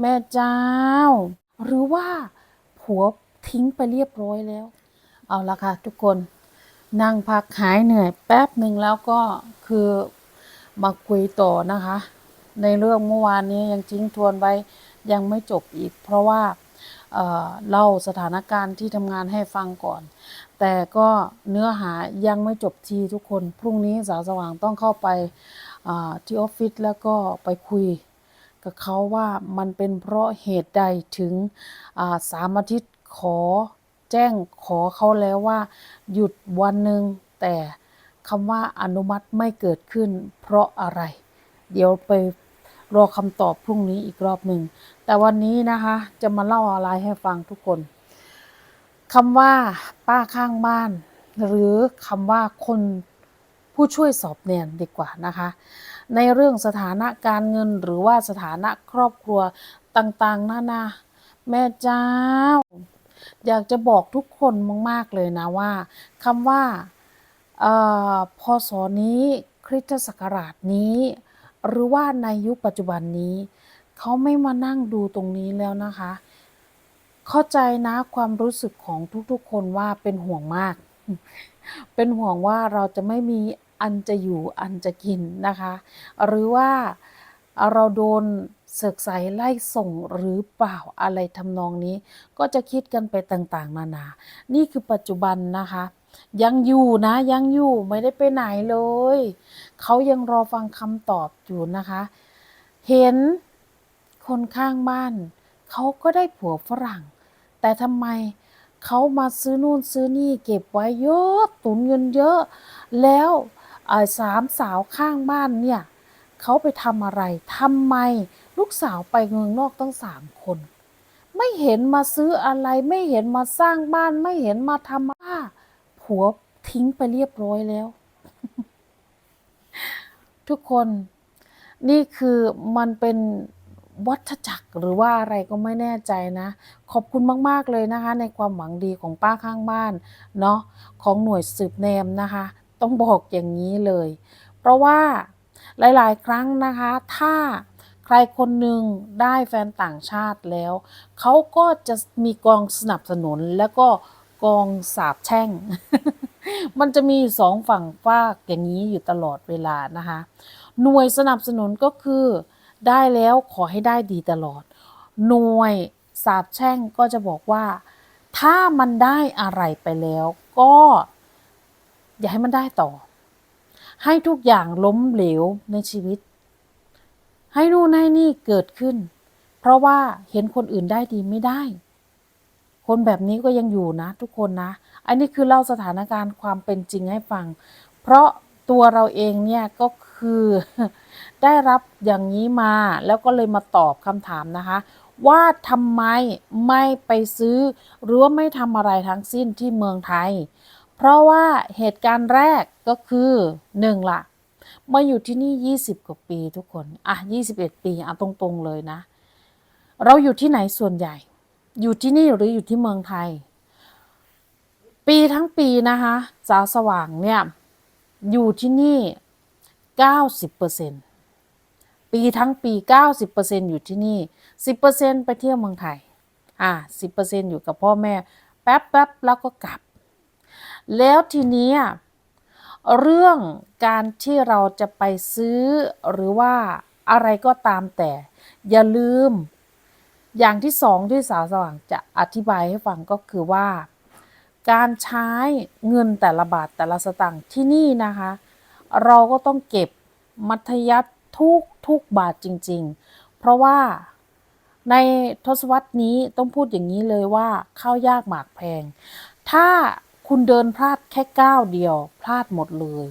แม่เจ้า หรือว่าผัวทิ้งไปเรียบร้อยแล้ว เอาละค่ะทุกคนนั่งพักหายเหนื่อยแป๊บหนึ่งแล้วก็คือมาคุยต่อนะคะ ในเรื่องเมื่อวานนี้ยังทิ้งทวนไว้ยังไม่จบอีก เพราะว่าเเล่าสถานการณ์ที่ทำงานให้ฟังก่อน แต่ก็เนื้อหายังไม่จบทีทุกคน พรุ่งนี้สาวสว่างต้องเข้าไปที่ออฟฟิศแล้วก็ไปคุย กับเขาว่ามันเป็นเพราะเหตุใดถึงาสามอาทิตย์ขอแจ้งขอเขาแล้วว่า หยุดวันหนึ่งแต่คำว่าอนุมัติไม่เกิดขึ้น เพราะอะไร เดี๋ยวไปรอคำตอบพรุ่งนี้อีกรอบหนึ่ง แต่วันนี้นะคะจะมาเล่าอะไรให้ฟังทุกคนคำว่าป้าข้างบ้าน หรือคำว่าคนผู้ช่วยสอบเนียนดีกว่านะคะ ในเรื่องสถานะการเงินหรือว่าสถานะครอบครัวต่างๆนานาแม่เจ้า อยากจะบอกทุกคนมาก ๆ เลยนะว่าคำว่าเอ่อพศนี้คริสตศักราชนี้ หรือว่าในยุคปัจจุบันนี้ เขาไม่มานั่งดูตรงนี้แล้วนะคะ เข้าใจนะความรู้สึกของทุกๆคนว่าเป็นห่วงมาก เป็นห่วงว่าเราจะไม่มี อันจะอยู่อันจะกินนะคะ หรือว่าเราโดนเสกใสไล่ส่งหรือเปล่าอะไรทำนองนี้ ก็จะคิดกันไปต่างๆ นานา นี่คือปัจจุบันนะคะ ยังอยู่นะยังอยู่ไม่ได้ไปไหนเลย เขายังรอฟังคำตอบอยู่นะคะ เห็นคนข้างบ้าน เขาก็ได้ผัวฝรั่ง แต่ทำไมเขามาซื้อนู่นซื้อนี่เก็บไว้เยอะตุนเงินเยอะ แล้ว สามสาวข้างบ้านเนี่ยเขาไปทำอะไรทำไมลูกสาวไปเมืองนอกตั้งสามคน ไม่เห็นมาซื้ออะไรไม่เห็นมาสร้างบ้านไม่เห็นมาทำว่าผัวทิ้งไปเรียบร้อยแล้ว ทุกคนนี่คือมันเป็นวัฏจักรหรือว่าอะไรก็ไม่แน่ใจนะ ขอบคุณมาก ๆ เลยนะคะ ในความหวังดีของป้าข้างบ้านเนาะของหน่วยสืบแนมนะคะ ต้องบอกอย่างนี้เลย เพราะว่าหลาย ๆ ครั้งนะคะ ถ้าใครคนหนึ่งได้แฟนต่างชาติแล้ว เขาก็จะมีกองสนับสนุนแล้วก็กองสาบแช่ง มันจะมีสองฝั่งฝากอย่างนี้อยู่ตลอดเวลานะคะ หน่วยสนับสนุนก็คือ ได้แล้วขอให้ได้ดีตลอด หน่วยสาบแช่งก็จะบอกว่า ถ้ามันได้อะไรไปแล้วก็ อย่าให้มันได้ต่อ ให้ทุกอย่างล้มเหลวในชีวิต ให้นู่นให้นี่เกิดขึ้น เพราะว่าเห็นคนอื่นได้ดีไม่ได้ คนแบบนี้ก็ยังอยู่นะ ทุกคนนะ อันนี้คือเล่าสถานการณ์ความเป็นจริงให้ฟัง เพราะตัวเราเองเนี่ยก็คือได้รับอย่างนี้มาแล้วก็เลยมาตอบคำถามนะคะ ว่าทำไมไม่ไปซื้อ หรือว่าไม่ทำอะไรทั้งสิ้นที่เมืองไทย เพราะว่าเหตุการณ์แรกก็คือหนึ่งละมาอยู่ที่นี่ 20 กว่าปีทุกคน อะ 21 ปีเอาตรงๆเลยนะ เราอยู่ที่ไหนส่วนใหญ่ อยู่ที่นี่หรืออยู่ที่เมืองไทย ปีทั้งปีนะคะสาวสว่างเนี่ย อยู่ที่นี่ 90%ปีทั้งปี 90%อยู่ที่นี่ 10%ไปเที่ยวเมืองไทย อ่า10%อยู่กับพ่อแม่ แป๊บแป๊บๆแล้วก็กลับ แล้วทีนี้เรื่องการที่เราจะไปซื้อหรือว่าอะไรก็ตามแต่ อย่าลืม อย่างที่สองที่สาวสว่างจะอธิบายให้ฟังก็คือว่า การใช้เงินแต่ละบาทแต่ละสตางค์ที่นี่นะคะ เราก็ต้องเก็บมัธยัติทุกทุกบาทจริง ๆ เพราะว่าในทศวรรษนี้ต้องพูดอย่างนี้เลยว่าข้าวยากหมากแพง ถ้า คุณเดินพลาดแค่ก้าวเดียว พลาดหมดเลย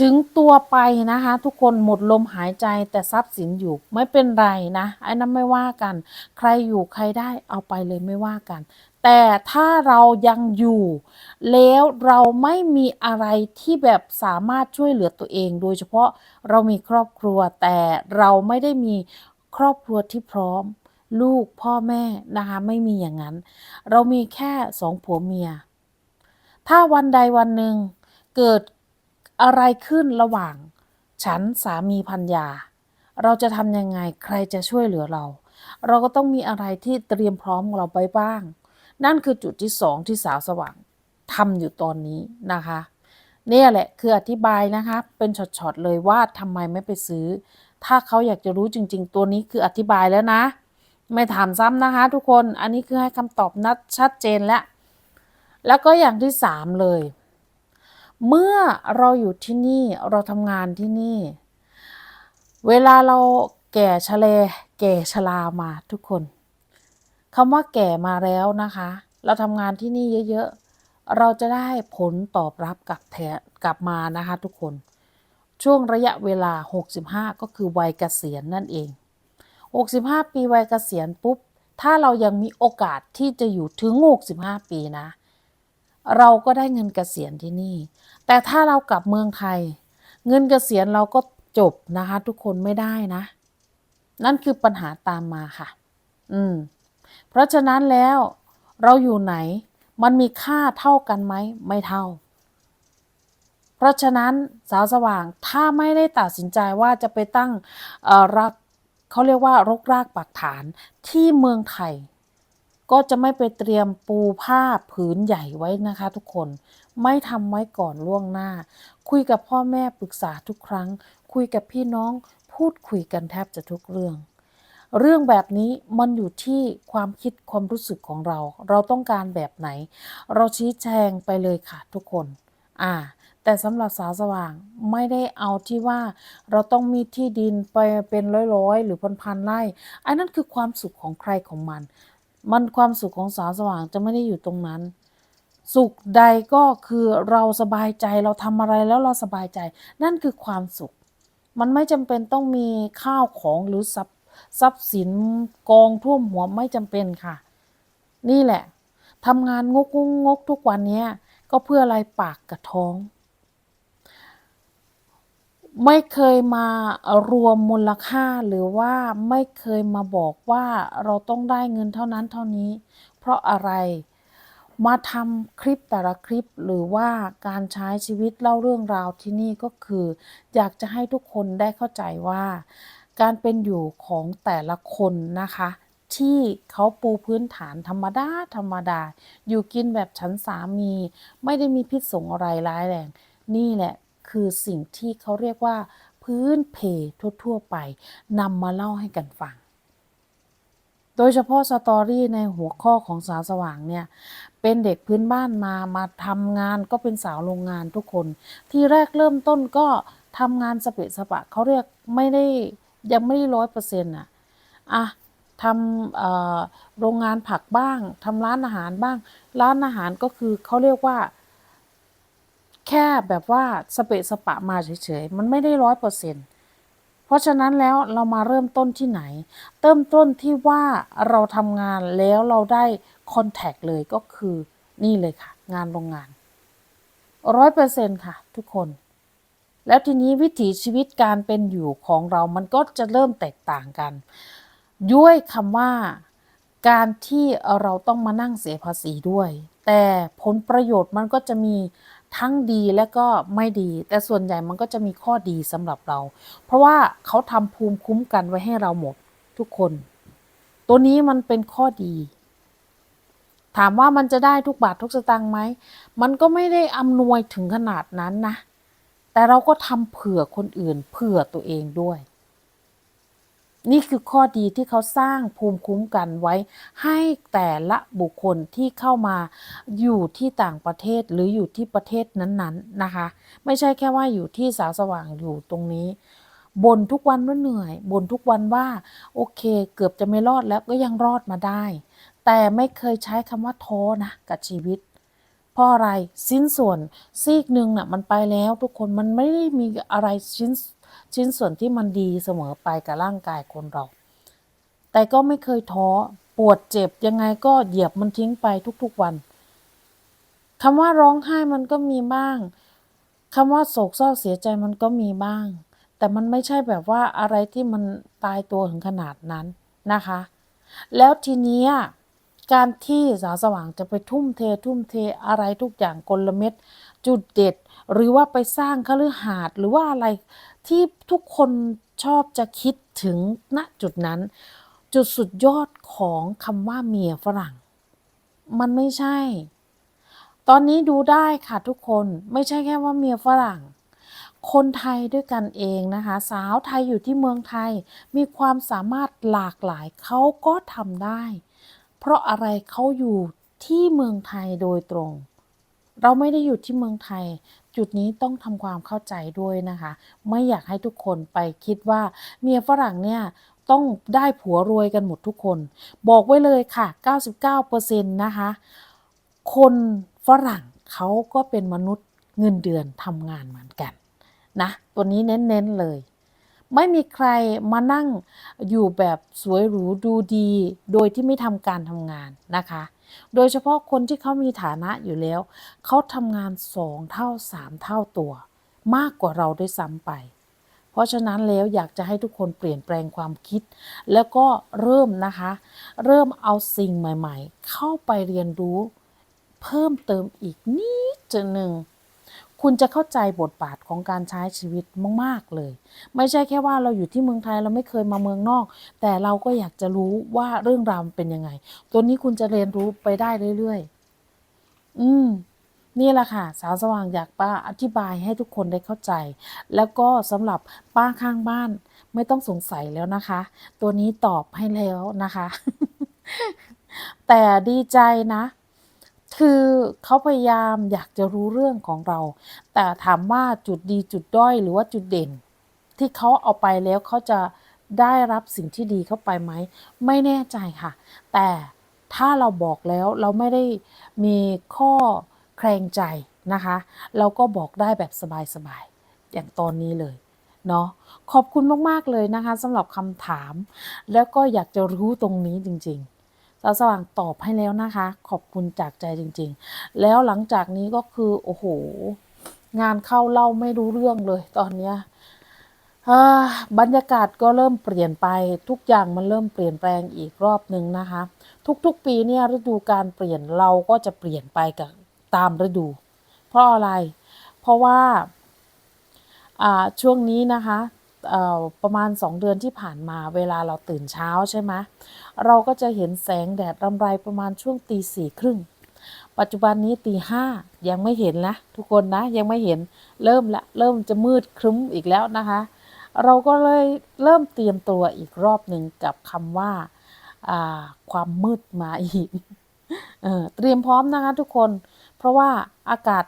ถึงตัวไปนะคะ ทุกคนหมดลมหายใจแต่ทรัพย์สินอยู่ไม่เป็นไรนะไอ้นั้นไม่ว่ากัน ใครอยู่ใครได้เอาไปเลยไม่ว่ากัน แต่ถ้าเรายังอยู่ แล้วเราไม่มีอะไรที่แบบสามารถช่วยเหลือตัวเอง โดยเฉพาะเรามีครอบครัวแต่เราไม่ได้มีครอบครัวที่พร้อม ลูกพ่อแม่นะคะไม่มีอย่างนั้น เรามีแค่สองผัวเมีย ถ้าวันใดวันหนึ่งเกิดอะไรขึ้นระหว่าง ฉันสามีพันยา เราจะทำยังไงใครจะช่วยเหลือเรา เราก็ต้องมีอะไรที่เตรียมพร้อมเราไปบ้าง นั่นคือจุดที่สองที่สาวสว่างทำอยู่ตอนนี้นะคะเนี่ยแหละคืออธิบายนะคะเป็นช็อตๆเลยว่าทำไมไม่ไปซื้อ ถ้าเขาอยากจะรู้จริง ๆ ตัวนี้คืออธิบายแล้วนะ ไม่ถามซ้ำนะคะ ทุกคนอันนี้คือให้คำตอบนัดชัดเจนแล้ว แล้วก็อย่างที่สามเลย เมื่อเราอยู่ที่นี่เราทำงานที่นี่ เวลาเราแก่ชะเลแก่ชรามาทุกคนคำว่าแก่มาแล้วนะคะ เราทำงานที่นี่เยอะๆ เราจะได้ผลตอบรับกลับแทนกลับมานะคะทุกคน ช่วงระยะเวลา 65 ก็คือวัยเกษียณนั่นเอง 65 ปีวัยเกษียณปุ๊บ ถ้าเรายังมีโอกาสที่จะอยู่ถึง 65 ปีนะ เราก็ได้เงินเกษียณที่นี่ แต่ถ้าเรากลับเมืองไทย เงินเกษียณเราก็จบนะคะ ทุกคนไม่ได้นะ นั่นคือปัญหาตามมาค่ะ อืม เพราะฉะนั้นแล้วเราอยู่ไหน มันมีค่าเท่ากันไหม ไม่เท่า เพราะฉะนั้นสาวสว่างถ้าไม่ได้ตัดสินใจว่าจะไปตั้งเอ่อรับเขาเรียกว่ารกรากปักฐานที่เมืองไทย ก็จะไม่ไปเตรียมปูผ้าผืนใหญ่ไว้นะคะ ทุกคนไม่ทำไว้ก่อนล่วงหน้า คุยกับพ่อแม่ปรึกษาทุกครั้ง คุยกับพี่น้องพูดคุยกันแทบจะทุกเรื่อง เรื่องแบบนี้มันอยู่ที่ความคิดความรู้สึกของเรา เราต้องการแบบไหน เราชี้แจงไปเลยค่ะทุกคน อ่าแต่สำหรับสาวสว่างไม่ได้เอาที่ว่าเราต้องมีที่ดินไปเป็นร้อยๆ หรือพันๆไร่อันนั้นคือความสุขของใครของมัน มันความสุขของสาวสว่างจะไม่ได้อยู่ตรงนั้น สุขใดก็คือเราสบายใจเราทำอะไรแล้วเราสบายใจ นั่นคือความสุข มันไม่จำเป็นต้องมีข้าวของหรือทรัพย์ทรัพย์สินกองท่วมหัวไม่จำเป็นค่ะ นี่แหละทำงานงกงงกทุกวันเนี้ก็เพื่ออะไรปากกับท้อง ไม่เคยมารวมมูลค่าหรือว่าไม่เคยมาบอกว่าเราต้องได้เงินเท่านั้นเท่านี้ เพราะอะไร มาทำคลิปแต่ละคลิปหรือว่าการใช้ชีวิตเล่าเรื่องราวที่นี่ก็คือ อยากจะให้ทุกคนได้เข้าใจว่า การเป็นอยู่ของแต่ละคนนะคะ ที่เขาปูพื้นฐานธรรมดาธรรมดา อยู่กินแบบฉันสามี ไม่ได้มีพิษสงอะไรร้ายแรงนี่แหละ คือสิ่งที่เขาเรียกว่าพื้นเพทั่ว ๆ ไปนำมาเล่าให้กันฟัง โดยเฉพาะสตอรี่ในหัวข้อของสาวสว่างเนี่ย เป็นเด็กพื้นบ้านมามาทำงานก็เป็นสาวโรงงานทุกคน ที่แรกเริ่มต้นก็ทำงานสเปะสปะเขาเรียกไม่ได้ยังไม่ได้ร้อยเปอร์เซ็นต์อะอะทำโรงงานผักบ้างทำร้านอาหารบ้าง ร้านอาหารก็คือเขาเรียกว่า แค่แบบว่าสเปะสปะมาเฉยๆ มันไม่ได้ร้อยเปอร์เซ็นต์เพราะฉะนั้นแล้วเรามาเริ่มต้นที่ไหน เริ่มต้นที่ว่าเราทำงานแล้วเราได้คอนแทคเลยก็คือนี่เลยค่ะ งานโรงงานร้อยเปอร์เซ็นต์ค่ะ ทุกคน แล้วทีนี้วิถีชีวิตการเป็นอยู่ของเรามันก็จะเริ่มแตกต่างกัน ด้วยคำว่าการที่เราต้องมานั่งเสียภาษีด้วย แต่ผลประโยชน์มันก็จะมี ทั้งดีและก็ไม่ดี แต่ส่วนใหญ่มันก็จะมีข้อดีสำหรับเรา เพราะว่าเขาทำภูมิคุ้มกันไว้ให้เราหมดทุกคน ตัวนี้มันเป็นข้อดี ถามว่ามันจะได้ทุกบาททุกสตางค์ไหม มันก็ไม่ได้อำนวยถึงขนาดนั้นนะ แต่เราก็ทำเผื่อคนอื่นเผื่อตัวเองด้วย นี่คือข้อดีที่เขาสร้างภูมิคุ้มกันไว้ ให้แต่ละบุคคลที่เข้ามาอยู่ที่ต่างประเทศหรืออยู่ที่ประเทศนั้นๆนะคะ ไม่ใช่แค่ว่าอยู่ที่สาวสว่างอยู่ตรงนี้บ่นทุกวันว่าเหนื่อยบ่นทุกวันว่า โอเค เกือบจะไม่รอดแล้วก็ยังรอดมาได้ แต่ไม่เคยใช้คำว่าท้อนะกับชีวิตเพราะอะไร สิ้นส่วนซีกหนึ่งน่ะมันไปแล้วทุกคนมันไม่ได้มีอะไรชิ้น ชิ้นส่วนที่มันดีเสมอไปกับร่างกายคนเรา แต่ก็ไม่เคยท้อปวดเจ็บยังไงก็เหยียบมันทิ้งไปทุกๆวันคำว่าร้องไห้มันก็มีบ้างคำว่าโศกเศร้าเสียใจมันก็มีบ้าง แต่มันไม่ใช่แบบว่าอะไรที่มันตายตัวถึงขนาดนั้นนะคะ แล้วทีนี้การที่สาวสว่างจะไปทุ่มเททุ่มเทอะไรทุกอย่างกลเม็ดจุดเด็ด หรือว่าไปสร้างคฤหาสน์หรือว่าอะไรที่ทุกคนชอบจะคิดถึงณจุดนั้นจจุดสุดยอดของคำว่าเมียฝรั่ง มันไม่ใช่ ตอนนี้ดูได้ค่ะทุกคนไม่ใช่แค่ว่าเมียฝรั่ง คนไทยด้วยกันเองนะคะ สาวไทยอยู่ที่เมืองไทย มีความสามารถหลากหลายเขาก็ทำได้ เพราะอะไรเขาอยู่ที่เมืองไทยโดยตรง เราไม่ได้อยู่ที่เมืองไทย จุดนี้ต้องทำความเข้าใจด้วยนะคะ ไม่อยากให้ทุกคนไปคิดว่าเมียฝรั่งเนี่ยต้องได้ผัวรวยกันหมดทุกคน บอกไว้เลยค่ะ 99%นะคะ คนฝรั่งเขาก็เป็นมนุษย์เงินเดือนทำงานเหมือนกันนะ ตัวนี้เน้นๆเลย ไม่มีใครมานั่งอยู่แบบสวยหรูดูดี โดยที่ไม่ทำการทำงานนะคะ โดยเฉพาะคนที่เขามีฐานะอยู่แล้ว เขาทำงานสองเท่าสามเท่าตัว มากกว่าเราด้วยซ้ำไป เพราะฉะนั้นแล้วอยากจะให้ทุกคนเปลี่ยนแปลงความคิด แล้วก็เริ่มนะคะ เริ่มเอาสิ่งใหม่ ๆ เข้าไปเรียนรู้ เพิ่มเติมอีกนิดหนึ่ง คุณจะเข้าใจบทบาทของการใช้ชีวิตมากๆเลย ไม่ใช่แค่ว่าเราอยู่ที่เมืองไทยเราไม่เคยมาเมืองนอก แต่เราก็อยากจะรู้ว่าเรื่องราวเป็นยังไง ตัวนี้คุณจะเรียนรู้ไปได้เรื่อยๆ อืมนี่แหละค่ะ สาวสว่างอยากป้าอธิบายให้ทุกคนได้เข้าใจ แล้วก็สำหรับป้าข้างบ้านไม่ต้องสงสัยแล้วนะคะ ตัวนี้ตอบให้แล้วนะคะ แต่ดีใจนะ คือเขาพยายามอยากจะรู้เรื่องของเรา แต่ถามว่าจุดดีจุดด้อยหรือว่าจุดเด่น ที่เขาเอาไปแล้วเขาจะได้รับสิ่งที่ดีเข้าไปไหม ไม่แน่ใจค่ะ แต่ถ้าเราบอกแล้วเราไม่ได้มีข้อแคลงใจนะคะ เราก็บอกได้แบบสบายๆ อย่างตอนนี้เลย เนาะขอบคุณมาก ๆ เลยนะคะสำหรับคำถาม แล้วก็อยากจะรู้ตรงนี้จริง ๆ สาวสว่างตอบให้แล้วนะคะ ขอบคุณจากใจจริง ๆ แล้วหลังจากนี้ก็คือโอ้โห งานเข้าเล่าไม่รู้เรื่องเลยตอนเนี้ยบรรยากาศก็เริ่มเปลี่ยนไปทุกอย่างมันเริ่มเปลี่ยนแปลงอีกรอบหนึ่งนะคะ ทุกๆปีเนี่ยฤดูการเปลี่ยนเราก็จะเปลี่ยนไปกับตามฤดู เพราะอะไร เพราะว่าช่วงนี้นะคะ ประมาณ 2 เดือนที่ผ่านมาเวลาเราตื่นเช้าใช่ไหมเราก็จะเห็นแสงแดดรำไรประมาณช่วงตีสี่ครึ่งปัจจุบันนี้ตีห้ายังไม่เห็นนะ ทุกคนนะยังไม่เห็นเริ่มละเริ่มจะมืดครึ้มอีกแล้วนะคะ เราก็เลยเริ่มเตรียมตัวอีกรอบหนึ่งกับคำว่าาความมืดมาอีกเออเตรียมพร้อมนะคะทุกคน เพราะว่าอากาศ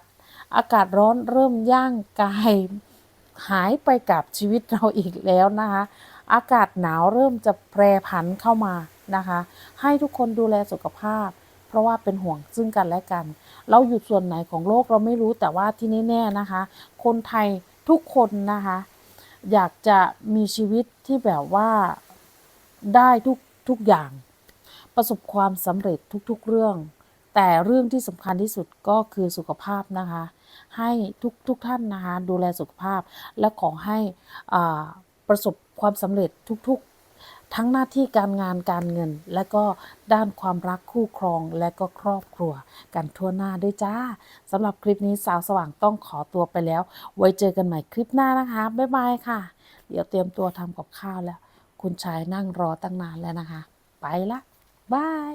อากาศร้อนเริ่มย่างกาย หายไปกับชีวิตเราอีกแล้วนะคะ อากาศหนาวเริ่มจะแปรผันเข้ามานะคะ ให้ทุกคนดูแลสุขภาพ เพราะว่าเป็นห่วงซึ่งกันและกัน เราอยู่ส่วนไหนของโลกเราไม่รู้แต่ว่าที่แน่ๆนะคะ คนไทยทุกคนนะคะ อยากจะมีชีวิตที่แบบว่าได้ทุกทุกอย่าง ประสบความสำเร็จทุกๆเรื่อง แต่เรื่องที่สำคัญที่สุดก็คือสุขภาพนะคะ ให้ทุกทุกท่านนะคะดูแลสุขภาพ และขอให้อ่าประสบความสำเร็จทุกๆ ทั้งหน้าที่การงานการเงิน และก็ด้านความรักคู่ครองและก็ครอบครัว กันทั่วหน้าด้วยจ้าสำหรับคลิปนี้สาวสว่างต้องขอตัวไปแล้ว ไว้เจอกันใหม่คลิปหน้านะคะ บ๊ายบายค่ะ เดี๋ยวเตรียมตัวทำกับข้าวแล้ว คุณชายนั่งรอตั้งนานแล้วนะคะ ไปละบาย